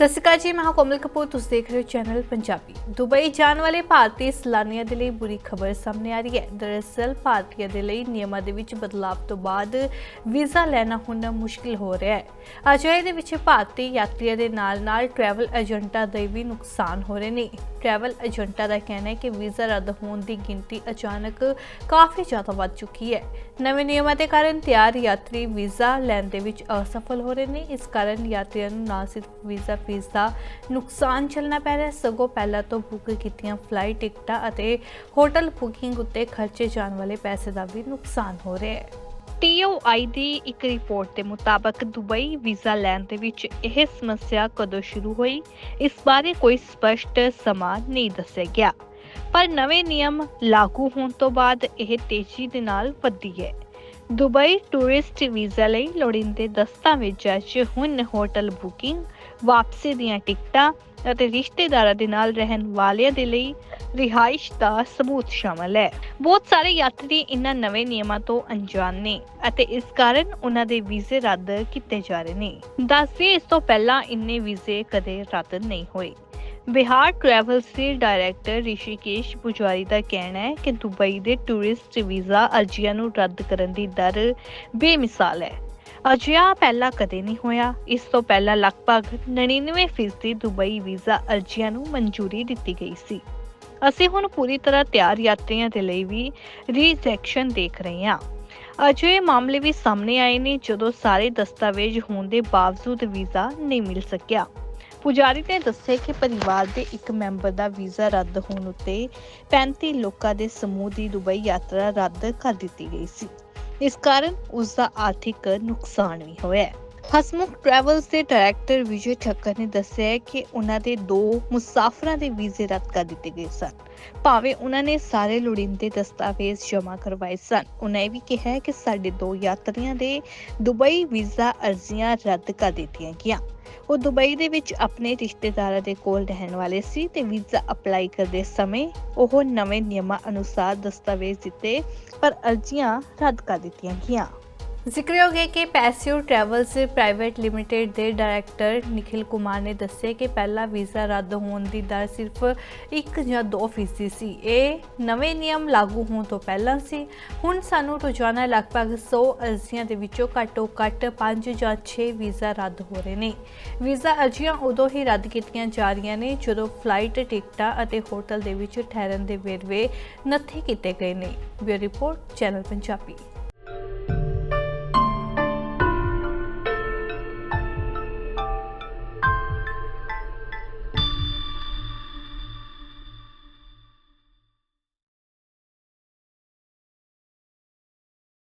ਸਤਿ ਸ਼੍ਰੀ ਅਕਾਲ ਜੀ, ਮੈਂ ਕੋਮਲ ਕਪੂਰ, ਤੁਸੀਂ ਦੇਖ ਰਹੇ ਹੋ ਚੈਨਲ ਪੰਜਾਬੀ। ਦੁਬਈ ਜਾਣ ਵਾਲੇ ਭਾਰਤੀ ਸੈਲਾਨੀਆਂ ਦੇ ਲਈ ਬੁਰੀ ਖਬਰ ਸਾਹਮਣੇ ਆ ਰਹੀ ਹੈ। ਦਰਅਸਲ, ਭਾਰਤੀਆਂ ਦੇ ਲਈ ਨਿਯਮਾਂ ਦੇ ਵਿੱਚ ਬਦਲਾਅ ਤੋਂ ਬਾਅਦ ਵੀਜ਼ਾ ਲੈਣਾ ਹੁਣ ਮੁਸ਼ਕਿਲ ਹੋ ਰਿਹਾ ਹੈ। ਅਜਿਹੇ ਦੇ ਵਿੱਚ ਭਾਰਤੀ ਯਾਤਰੀਆਂ ਦੇ ਨਾਲ-ਨਾਲ ਟਰੈਵਲ ਏਜੰਟਾਂ ਦੇ ਵੀ ਨੁਕਸਾਨ ਹੋ ਰਹੇ ਨੇ। ਟਰੈਵਲ ਏਜੰਟਾਂ ਦਾ ਕਹਿਣਾ ਹੈ ਕਿ ਵੀਜ਼ਾ ਰੱਦ ਹੋਣ ਦੀ ਗਿਣਤੀ ਅਚਾਨਕ ਕਾਫੀ ਜ਼ਿਆਦਾ ਵੱਧ ਚੁੱਕੀ ਹੈ। ਨਵੇਂ ਨਿਯਮਾਂ ਦੇ ਕਾਰਨ ਤਿਆਰ ਯਾਤਰੀ ਵੀਜ਼ਾ ਲੈਣ ਦੇ ਵਿੱਚ ਅਸਫਲ ਹੋ ਰਹੇ ਨੇ। ਇਸ ਕਾਰਨ ਯਾਤਰੀਆਂ ਨੂੰ ਨਾ ਸਿਰਫ ਵੀਜ਼ਾ ਫੀਸ ਦਾ ਨੁਕਸਾਨ ਚੱਲਣਾ ਪੈ ਰਿਹਾ ਸਗੋਂ ਪਹਿਲਾਂ ਤੋਂ ਬੁੱਕ ਕੀਤੀਆਂ ਫਲਾਈਟ ਟਿਕਟਾਂ ਅਤੇ ਹੋਟਲ ਬੁਕਿੰਗ ਉੱਤੇ ਖਰਚੇ ਜਾਣ ਵਾਲੇ ਪੈਸੇ ਦਾ ਵੀ ਨੁਕਸਾਨ ਹੋ ਰਿਹਾ ਹੈ। TOI ਦੀ ਇੱਕ ਰਿਪੋਰਟ ਦੇ ਮੁਤਾਬਕ ਦੁਬਈ ਵੀਜ਼ਾ ਲੈਣ ਦੇ ਵਿੱਚ ਇਹ ਸਮੱਸਿਆ ਕਦੋਂ ਸ਼ੁਰੂ ਹੋਈ, ਇਸ ਬਾਰੇ ਕੋਈ ਸਪਸ਼ਟ ਸਮਾਂ ਨਹੀਂ ਦੱਸਿਆ ਗਿਆ। ਪਰ ਨਵੇਂ ਨਿਯਮ ਲਾਗੂ ਹੋਣ ਤੋਂ ਬਾਅਦ ਇਹ ਤੇਜ਼ੀ ਦੇ ਨਾਲ ਵਧੀ ਹੈ। ਦੁਬਈ ਟੂਰਿਸਟ ਵੀਜ਼ਾ ਲਈ ਲੋੜੀਂਦੇ ਦਸਤਾਵੇਜ਼ਾਂ 'ਚ ਹੁਣ ਹੋਟਲ ਬੁਕਿੰਗ ਵਾਪਸੀ ਦੀਆਂ ਟਿਕਟਾਂ ਅਤੇ ਰਿਸ਼ਤੇਦਾਰਾਂ ਦੇ ਨਾਲ ਰਹਿਣ ਵਾਲਿਆਂ ਦੇ ਲਈ ਰਿਹਾਇਸ਼ ਦਾ ਸਬੂਤ ਸ਼ਾਮਲ ਹੈ। ਬਹੁਤ ਸਾਰੇ ਯਾਤਰੀ ਇਨ੍ਹਾਂ ਨਵੇਂ ਨਿਯਮਾਂ ਤੋਂ ਅਣਜਾਣ ਨੇ ਅਤੇ ਇਸ ਕਾਰਨ ਉਹਨਾਂ ਦੇ ਵੀਜ਼ੇ ਰੱਦ ਕੀਤੇ ਜਾ ਰਹੇ ਨੇ। ਦੱਸਦੇ ਇਸ ਤੋਂ ਪਹਿਲਾਂ ਇੰਨੇ ਵੀਜ਼ੇ ਕਦੇ ਰੱਦ ਨਹੀਂ ਹੋਏ। ਬਿਹਾਰ ਟਰੈਵਲਸ ਦੇ ਡਾਇਰੈਕਟਰ ਰਿਸ਼ੀਕੇਸ਼ ਪੁਜਾਰੀ ਦਾ ਕਹਿਣਾ ਹੈ ਕਿ ਦੁਬਈ ਦੇ ਟੂਰਿਸਟ ਵੀਜ਼ਾ ਅਰਜ਼ੀਆਂ ਨੂੰ ਰੱਦ ਕਰਨ ਦੀ ਦਰ ਬੇਮਿਸਾਲ ਹੈ। ਅਜਿਹਾ ਪਹਿਲਾਂ ਕਦੇ ਨਹੀਂ ਹੋਇਆ। ਇਸ ਤੋਂ ਪਹਿਲਾਂ ਲਗਭਗ 99% ਦੁਬਈ ਵੀਜ਼ਾ ਅਰਜ਼ੀਆਂ ਨੂੰ ਮਨਜ਼ੂਰੀ ਦਿੱਤੀ ਗਈ ਸੀ। ਅਸੀਂ ਹੁਣ ਪੂਰੀ ਤਰ੍ਹਾਂ ਤਿਆਰ ਯਾਤਰੀਆਂ ਦੇ ਲਈ ਵੀ ਰੀਜੈਕਸ਼ਨ ਦੇਖ ਰਹੇ ਹਾਂ। ਅਜਿਹੇ ਮਾਮਲੇ ਵੀ ਸਾਹਮਣੇ ਆਏ ਨੇ ਜਦੋਂ ਸਾਰੇ ਦਸਤਾਵੇਜ਼ ਹੋਣ ਦੇ ਬਾਵਜੂਦ ਵੀਜ਼ਾ ਨਹੀਂ ਮਿਲ ਸਕਿਆ। ਪੁਜਾਰੀ ਨੇ ਦੱਸਿਆ ਕਿ ਪਰਿਵਾਰ ਦੇ ਇੱਕ ਮੈਂਬਰ ਦਾ ਵੀਜ਼ਾ ਰੱਦ ਹੋਣ ਉੱਤੇ 35 ਲੋਕਾਂ ਦੇ ਸਮੂਹ ਦੀ ਦੁਬਈ ਯਾਤਰਾ ਰੱਦ ਕਰ ਦਿੱਤੀ ਗਈ ਸੀ। ਇਸ ਕਾਰਨ ਉਸ ਦਾ ਆਰਥਿਕ ਨੁਕਸਾਨ ਵੀ ਹੋਇਆ ਹੈ। ਹਸਮੁਖ ਟਰੈਵਲਸ ਦੇ ਡਾਇਰੈਕਟਰ ਵਿਜੇ ਠੱਕਰ ਨੇ ਦੱਸਿਆ ਹੈ ਕਿ ਉਹਨਾਂ ਦੇ ਦੋ ਮੁਸਾਫਰਾਂ ਦੇ ਵੀਜ਼ੇ ਰੱਦ ਕਰ ਦਿੱਤੇ ਗਏ ਸਨ। ਭਾਵੇਂ ਉਹਨਾਂ ਨੇ ਸਾਰੇ ਲੋੜੀਂਦੇ ਦਸਤਾਵੇਜ਼ ਜਮ੍ਹਾਂ ਕਰਵਾਏ ਸਨ, ਉਹਨਾਂ ਇਹ ਵੀ ਕਿਹਾ ਹੈ ਕਿ ਸਾਡੇ ਦੋ ਯਾਤਰੀਆਂ ਦੇ ਦੁਬਈ ਵੀਜ਼ਾ ਅਰਜ਼ੀਆਂ ਰੱਦ ਕਰ ਦਿੱਤੀਆਂ ਗਈਆਂ। ਉਹ ਦੁਬਈ ਦੇ ਵਿੱਚ ਆਪਣੇ ਰਿਸ਼ਤੇਦਾਰਾਂ ਦੇ ਕੋਲ ਰਹਿਣ ਵਾਲੇ ਸੀ ਤੇ ਵੀਜ਼ਾ ਅਪਲਾਈ ਕਰਦੇ ਸਮੇਂ ਉਹ ਨਵੇਂ ਨਿਯਮਾਂ ਅਨੁਸਾਰ ਦਸਤਾਵੇਜ਼ ਦਿੱਤੇ ਪਰ ਅਰਜ਼ੀਆਂ ਰੱਦ ਕਰ ਦਿੱਤੀਆਂ ਗਈਆਂ। ਜ਼ਿਕਰਯੋਗ ਹੈ ਕਿ ਪੈਸਿਓ ਟਰੈਵਲਸ ਪ੍ਰਾਈਵੇਟ ਲਿਮਟਿਡ ਦੇ ਡਾਇਰੈਕਟਰ ਨikhil ਕੁਮਾਰ ਨੇ ਦੱਸਿਆ ਕਿ ਪਹਿਲਾ ਵੀਜ਼ਾ ਰੱਦ ਹੋਣ ਦੀ ਦਰ ਸਿਰਫ 1 ਜਾਂ 2 ਫੀਸਦੀ ਸੀ। ਇਹ ਨਵੇਂ ਨਿਯਮ ਲਾਗੂ ਹੋਣ ਤੋਂ ਪਹਿਲਾਂ ਸੀ। ਹੁਣ ਸਾਨੂੰ ਰੋਜ਼ਾਨਾ ਲਗਭਗ 100 ਅਰਜ਼ੀਆਂ ਦੇ ਵਿੱਚੋਂ ਘੱਟੋ ਘੱਟ 5 ਜਾਂ 6 ਵੀਜ਼ਾ ਰੱਦ ਹੋ ਰਹੇ ਨੇ। ਵੀਜ਼ਾ ਅਰਜ਼ੀਆਂ ਉਦੋਂ ਹੀ ਰੱਦ ਕੀਤੀਆਂ ਜਾ ਰਹੀਆਂ ਨੇ ਜਦੋਂ ਫਲਾਈਟ ਟਿਕਟਾਂ ਅਤੇ ਹੋਟਲ ਦੇ ਵਿੱਚ ਠਹਿਰਨ ਦੇ ਵੇਰਵੇ ਨੱਥੇ ਕੀਤੇ ਗਏ ਨੇ। Bureau report, channel Punjabi.